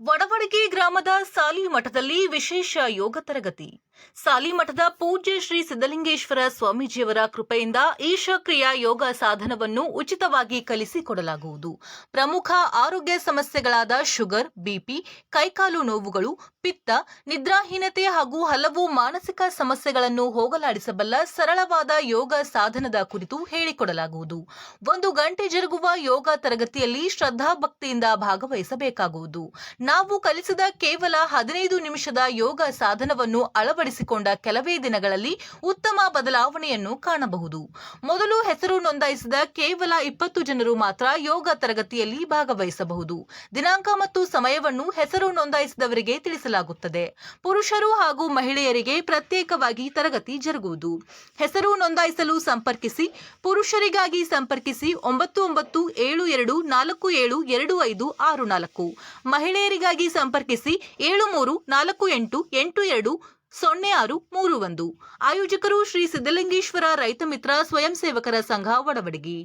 ವಡವಡಗಿ ಗ್ರಾಮದ ಸಾಲಿ ಮಠದಲ್ಲಿ ವಿಶೇಷ ಯೋಗ ತರಗತಿ. ಸಾಲಿ ಮಠದ ಪೂಜ್ಯ ಶ್ರೀ ಸಿದ್ದಲಿಂಗೇಶ್ವರ ಸ್ವಾಮೀಜಿಯವರ ಕೃಪೆಯಿಂದ ಈಶಕ್ರಿಯಾ ಯೋಗ ಸಾಧನವನ್ನು ಉಚಿತವಾಗಿ ಕಲಿಸಿಕೊಡಲಾಗುವುದು. ಪ್ರಮುಖ ಆರೋಗ್ಯ ಸಮಸ್ಯೆಗಳಾದ ಶುಗರ್ ಬಿಪಿ ಕೈಕಾಲು ನೋವುಗಳು, ಪಿತ್ತ, ನಿದ್ರಾಹೀನತೆ ಹಾಗೂ ಹಲವು ಮಾನಸಿಕ ಸಮಸ್ಯೆಗಳನ್ನು ಹೋಗಲಾಡಿಸಬಲ್ಲ ಸರಳವಾದ ಯೋಗ ಸಾಧನದ ಕುರಿತು ಹೇಳಿಕೊಡಲಾಗುವುದು. ಒಂದು ಗಂಟೆ ಜರುಗುವ ಯೋಗ ತರಗತಿಯಲ್ಲಿ ಶ್ರದ್ಧಾಭಕ್ತಿಯಿಂದ ಭಾಗವಹಿಸಬೇಕಾಗುವುದು. ನಾವು ಕಲಿಸಿದ ಕೇವಲ ಹದಿನೈದು ನಿಮಿಷದ ಯೋಗ ಸಾಧನವನ್ನು ಅಳವಡಿಸಿಕೊಂಡ ಕೆಲವೇ ದಿನಗಳಲ್ಲಿ ಉತ್ತಮ ಬದಲಾವಣೆಯನ್ನು ಕಾಣಬಹುದು. ಮೊದಲು ಹೆಸರು ನೋಂದಾಯಿಸಿದ ಕೇವಲ ಇಪ್ಪತ್ತು ಜನರು ಮಾತ್ರ ಯೋಗ ತರಗತಿಯಲ್ಲಿ ಭಾಗವಹಿಸಬಹುದು. ದಿನಾಂಕ ಮತ್ತು ಸಮಯವನ್ನು ಹೆಸರು ನೋಂದಾಯಿಸಿದವರಿಗೆ ತಿಳಿಸಲಾಗುತ್ತದೆ. ಪುರುಷರು ಹಾಗೂ ಮಹಿಳೆಯರಿಗೆ ಪ್ರತ್ಯೇಕವಾಗಿ ತರಗತಿ ಜರುಗುವುದು. ಹೆಸರು ನೋಂದಾಯಿಸಲು ಸಂಪರ್ಕಿಸಿ, ಪುರುಷರಿಗಾಗಿ ಸಂಪರ್ಕಿಸಿ ಒಂಬತ್ತು ಒಂಬತ್ತು ಏಳು ಎರಡು ನಾಲ್ಕು ಏಳು ಎರಡು ಐದು ಆರು ನಾಲ್ಕು ಮಹಿಳೆಯರಿಗಾಗಿ ಸಂಪರ್ಕಿಸಿ ಏಳು ಮೂರು ನಾಲ್ಕು ಎಂಟು ಎಂಟು ಎರಡು ಸೊನ್ನೆ ಆರು ಮೂರು ಒಂದು. ಆಯೋಜಕರು ಶ್ರೀ ಸಿದ್ದಲಿಂಗೇಶ್ವರ ರೈತ ಮಿತ್ರ ಸ್ವಯಂ ಸೇವಕರ ಸಂಘ ವಡವಡಗಿ